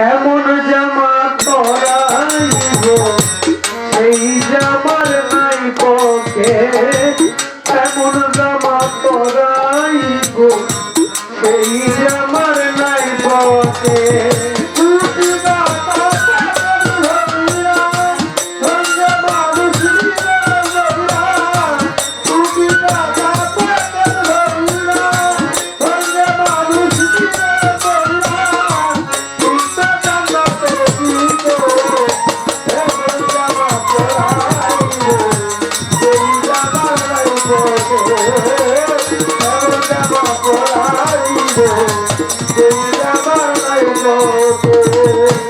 Amor. মনে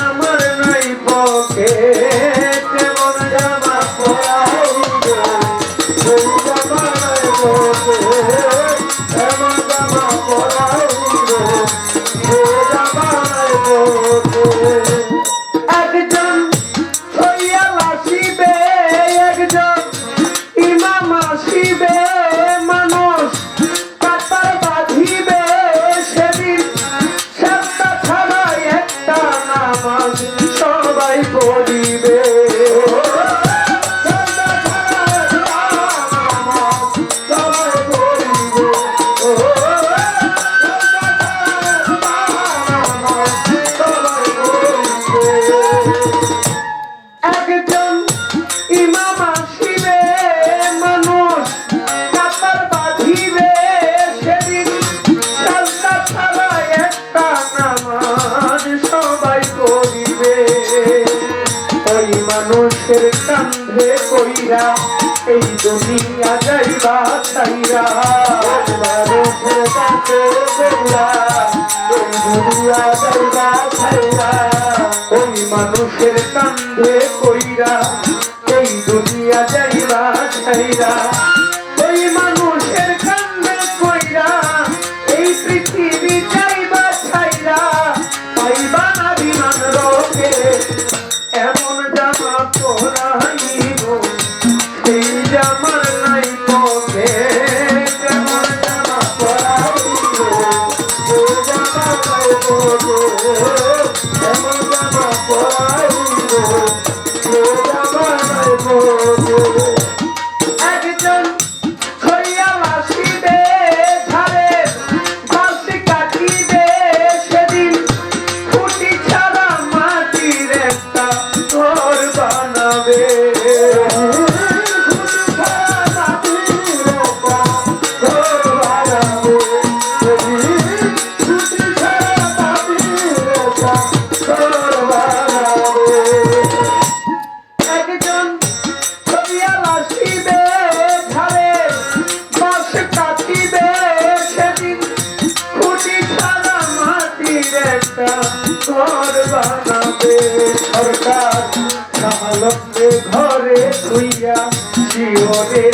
আমার নাই পকে তেমন জামা পরা হইবে? সেই জামা নাই পকে তেমন জামা পরা হইবে? কান্দে কইরা, এই দুনিয়া যাইবা তাইরা মানুষের কান্দে কইরা এই দুনিয়া যাইবা তাইরা ওই মানুষের কান্দে কইরা, এই দুনিয়া যাইবা তাইরা ওই মানুষের কান্দে কইরা, এই পৃথিবী যাইবা ছাইরা। পাইবা না বিমান রোগে, এমন জামা পরাই বানাবে সরকার। সামালকে ঘরে শুইয়া শিওরে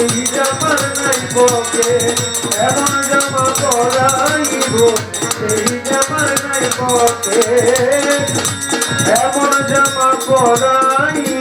এই জাপার নাই বকে এমন জামা পরাইব। এই জাপার নাই বকে এমন জামা পরাইব।